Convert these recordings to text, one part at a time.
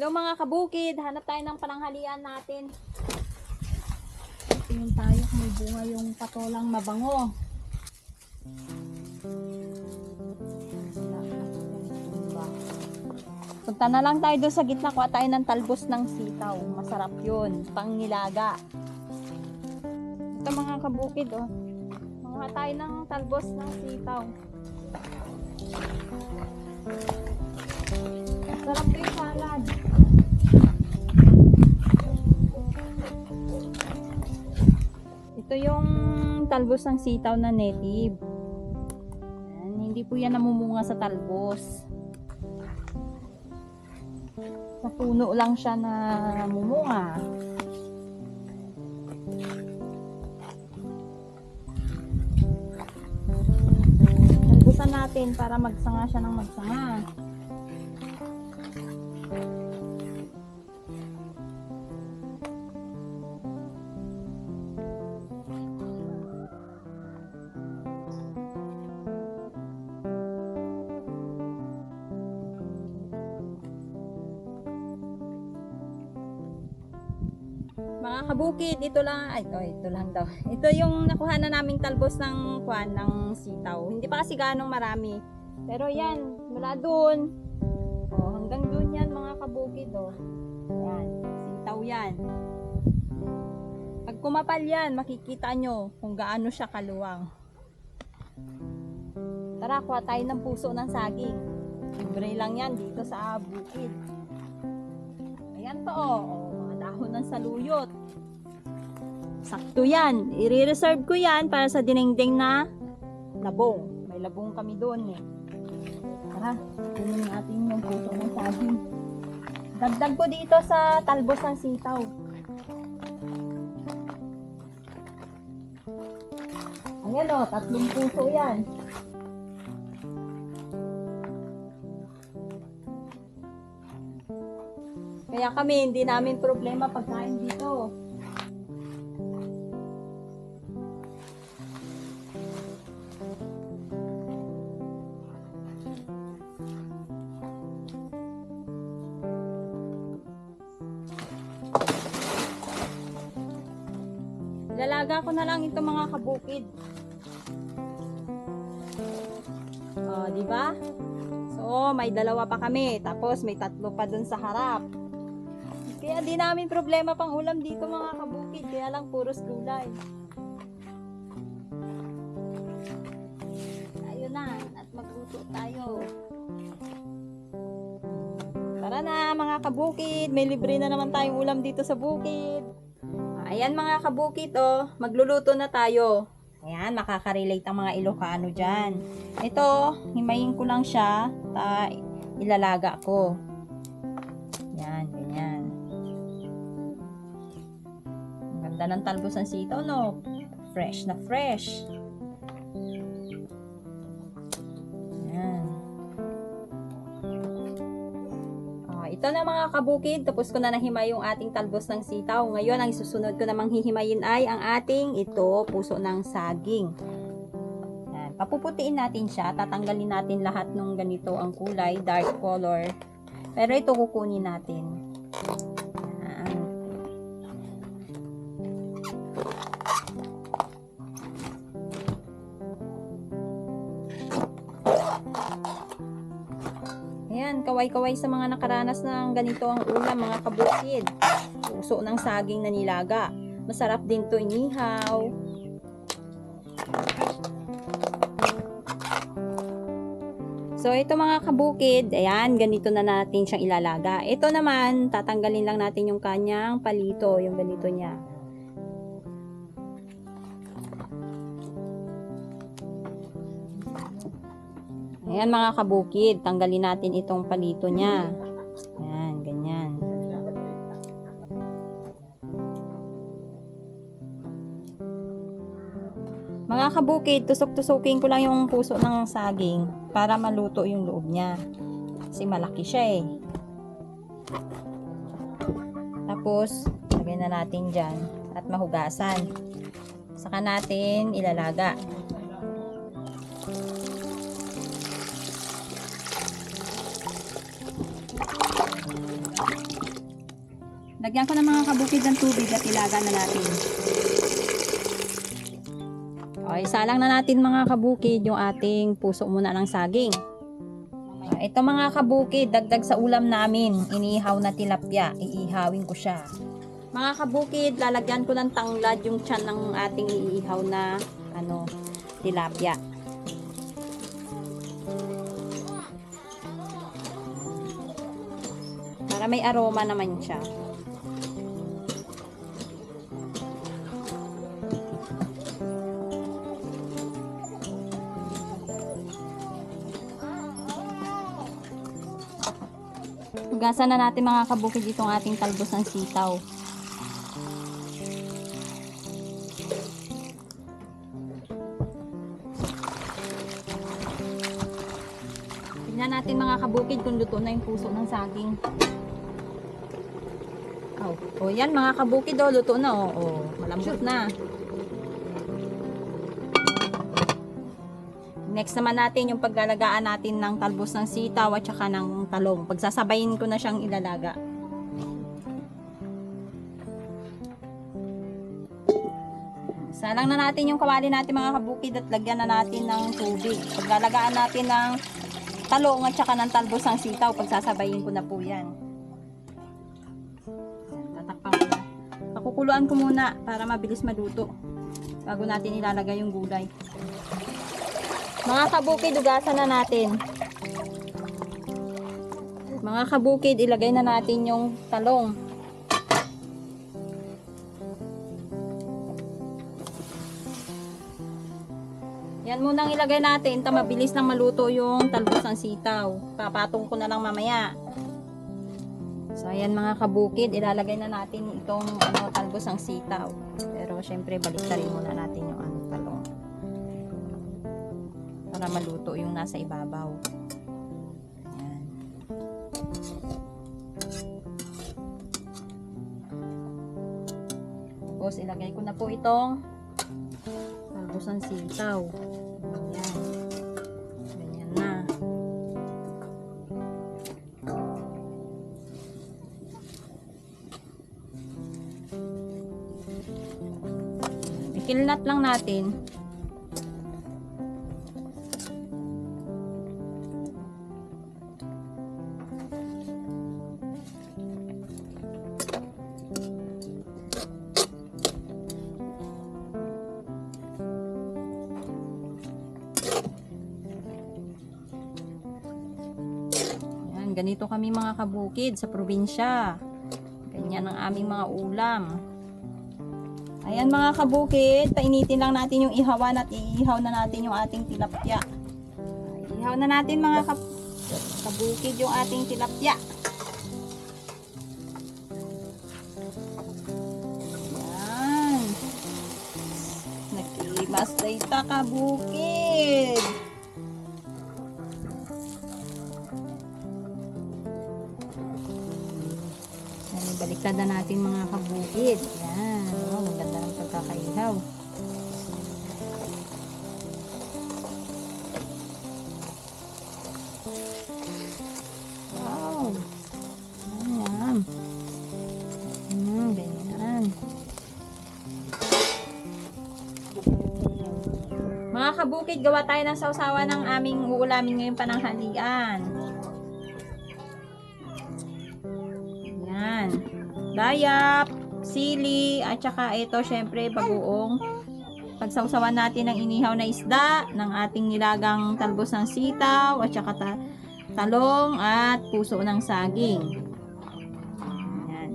Hello mga kabukid, hanap tayo ng pananghalian natin. Tingin tayo kung may bunga yung patolang mabango. Punta na lang tayo doon sa gitna, kuha tayo ng talbos ng sitaw. Masarap yun, pangnilaga. Ito mga kabukid, oh. Mga tayo ng talbos ng sitaw. Sarap yung salad. Ito yung talbos ng sitaw na native. Yan, hindi po yan namumunga sa talbos. Sa puno lang siya na namumunga. Talbusan natin para magsanga siya ng magsanga. Kabukid, ito lang, ay, oh, ito lang daw. Ito yung nakuha na naming talbos ng kwan, ng sitaw. Hindi pa kasi ganong marami. Pero yan, mula doon, oh, hanggang doon yan mga kabukid, oh. Yan, sitaw yan. Pag kumapal yan, makikita nyo kung gaano siya kaluwang. Tara, kuha tayo ng puso ng saging. Libre lang yan dito sa bukid. Ayan to, oh. Dahon ng saluyot. Sakto yan. I-reserve ko yan para sa dinengdeng na labong. May labong kami doon eh. Tara, kunin natin yung puso ng saging. Dagdag ko dito sa talbos ng sitaw. Ayan o, tatlong puso yan. Kaya kami, hindi namin problema pagkain dito. Lalaga ko na lang ito mga kabukid. Oh, di ba? So, may dalawa pa kami. Tapos, may tatlo pa dun sa harap. Kaya di namin problema pang ulam dito mga kabukid. Kaya lang puros gulay. Ayun na. At magluto tayo. Tara na mga kabukid. May libre na naman tayong ulam dito sa bukid. Ayan mga kabukid oh. Magluluto na tayo. Ayan, makaka-relate ang mga Ilocano dyan. Ito, himayin ko lang siya. Ta, ilalaga ko. Yan, ganyan. Ganda ng talbos ng sitaw, no? Fresh na fresh. Yan. Ah, ito na mga kabukid, tapos ko na nahimay yung ating talbos ng sitaw. Ngayon, ang susunod ko namang hihimayin ay ang ating ito, puso ng saging. Yan. Papuputiin natin siya, tatanggalin natin lahat ng ganito ang kulay, dark color. Pero ito kukunin natin. Kaway-kaway sa mga nakaranas ng ganito ang ulam, mga kabukid. Puso ng saging na nilaga. Masarap din to inihaw. So, ito mga kabukid, ayan, ganito na natin siyang ilalaga. Ito naman, tatanggalin lang natin yung kanyang palito, yung ganito niya. Ayan mga kabukid, tanggalin natin itong palito niya. Ayan, ganyan. Mga kabukid, tusok-tusukin ko lang yung puso ng saging para maluto yung loob niya. Kasi malaki siya eh. Tapos, lagay na natin dyan at mahugasan. Saka natin ilalaga. Lagyan ko ng mga kabukid ng tubig at ilaga na natin. Okay, salang na natin mga kabukid yung ating puso muna ng saging. Ah, Ito mga kabukid, dagdag sa ulam namin, inihaw na tilapia, iihawin ko siya. Mga kabukid, lalagyan ko ng tanglad yung tiyan ng ating iihaw na ano, tilapia. Para may aroma naman siya. Hugasan na natin mga kabukid itong ating talbos ng sitaw. Tignan natin mga kabukid kung luto na yung puso ng saging. Oh, oh yan mga kabukid oh, luto na oh. oh malambot na. Next naman natin yung paggalagaan natin ng talbos ng sitaw at saka ng talong. Pagsasabayin ko na siyang ilalaga. Salang na natin yung kawali natin mga kabukid at lagyan na natin ng tubig. Paglalagaan natin ng talong at saka ng talbos ng sitaw, pagsasabayin ko na po yan. Tatakpan ko na. Pakukuluan ko muna para mabilis maluto bago natin ilalagay yung gulay. Mga kabukid, ugasan na natin. Mga kabukid, ilagay na natin yung talong. Yan munang ilagay natin, ta mabilis lang maluto yung talbos ng sitaw. Papatong ko na lang mamaya. So ayan mga kabukid, ilalagay na natin itong ano, talbos ng sitaw. Pero syempre balik rin muna natin yung ano, talong. Para maluto yung nasa ibabaw. Ayan. Tapos ilagay ko na po itong talbos ng sitaw. Ikilnat lang natin. Ganito kami mga kabukid sa probinsya. Ganyan ang aming mga ulam. Ayan mga kabukid, painitin lang natin yung ihawan at iihaw na natin yung ating tilapia. Ihaw na natin mga kab kabukid yung ating tilapia. Yan. Nakimas na ita kabukid. Na natin mga kabukid. Yan. Oh, maganda ng pagkakaihaw. Wow. Ayan. Hmm, ganyan. Mga kabukid, gawa tayo ng sausawa ng aming uulamin ngayong pananghalian. Dayap, sili, at saka ito syempre bagoong pagsawsawan natin ng inihaw na isda, ng ating nilagang talbos ng sitaw, at saka ta- talong at puso ng saging. Ayan.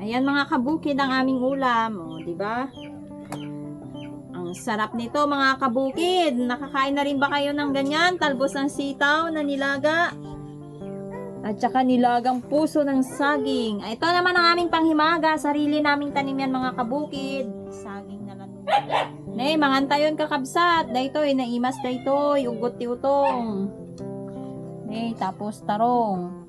Ayan mga kabukid ang aming ulam, o, di ba? Ang sarap nito mga kabukid. Nakakain na rin ba kayo ng ganyan? Talbos ng sitaw na nilaga. At saka nilagang puso ng saging. Ito naman ang aming panghimaga. Sarili naming tanim yan mga kabukid. Saging na lang. Nay, mangantayon kakabsat. Daytoy, naimas daytoy. Ugot ti utong. Nay, tapos tarong.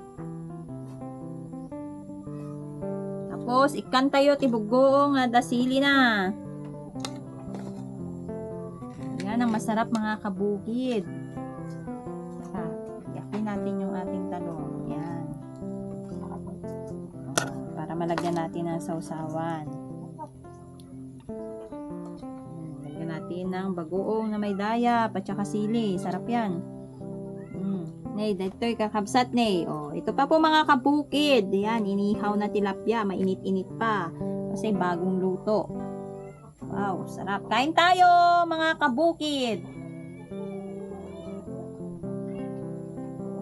Tapos, ikan tayo tibugong nga dasili na. Yan ang masarap mga kabukid. Malagyan natin ng sausawan. Hmm, Lagyan natin ng bagoong na may daya, at sili. Sarap yan. Mm. Nay, dito'y kakabsat, Nay. Oh, ito pa po mga kabukid. Yan, inihaw na tilapia. Mainit-init pa. Kasi bagong luto. Wow, sarap. Kain tayo, mga kabukid.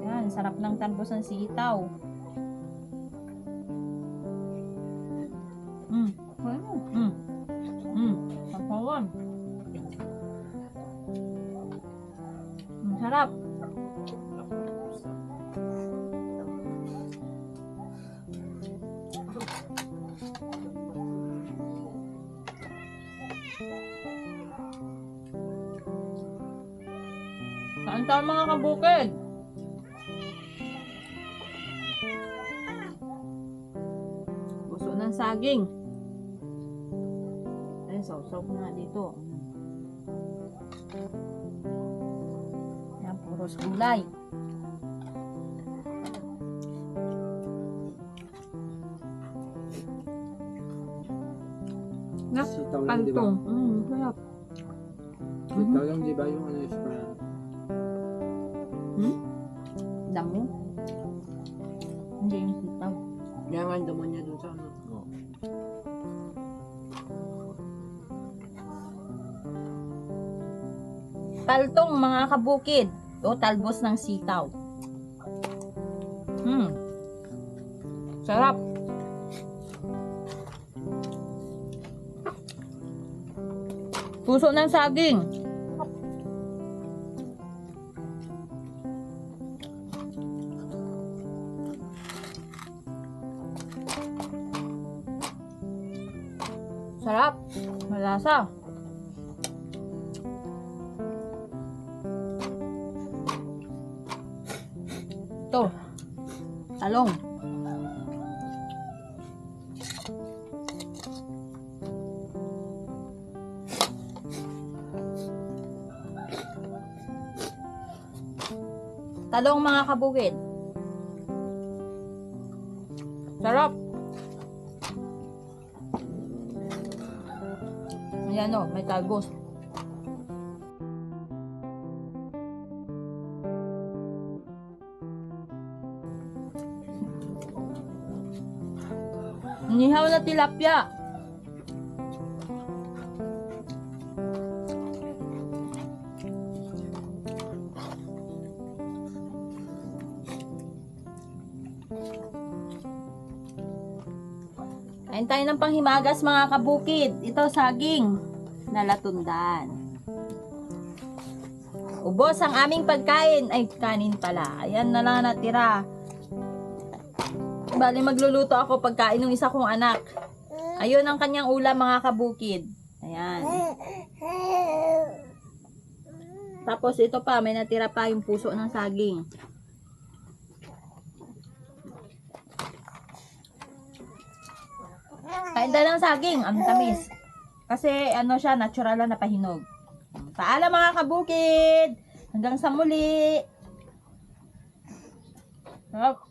Yan, sarap ng talbos ng sitaw. Mm. Mm. Mm. Sapawan. Mm, sarap. Saan tayo mga kabukid? Gusto ng saging. Ko na dito. Yan, puros gulay. Nak, Sitaw lang, di ba? pantong. Mm, sarap. Sitaw lang, di ba? Yung ano is parang Hmm? Damo? Hindi yung sitaw. Kaya nga yung damo niya dun sa ano. Oo. Paltong mga kabukid o talbos ng sitaw. Hmm. Sarap. Puso ng saging. Sarap. Malasa. Talong. Talong mga kabukid. Sarap. Ayan o, may talbos. Na tilapia. Kain ng panghimagas mga kabukid. Ito saging na latundan. Ubos ang aming pagkain. Ay, kanin pala. Ayan na lang natira. Bali, magluluto ako pagkain ng isa kong anak. Ayun ang kanyang ulam mga kabukid. Ayan. Tapos ito pa, may natira pa yung puso ng saging. Kain tayo ng saging, ang tamis. Kasi ano siya, natural na napahinog. Paalam mga kabukid! Hanggang sa muli! Sarap.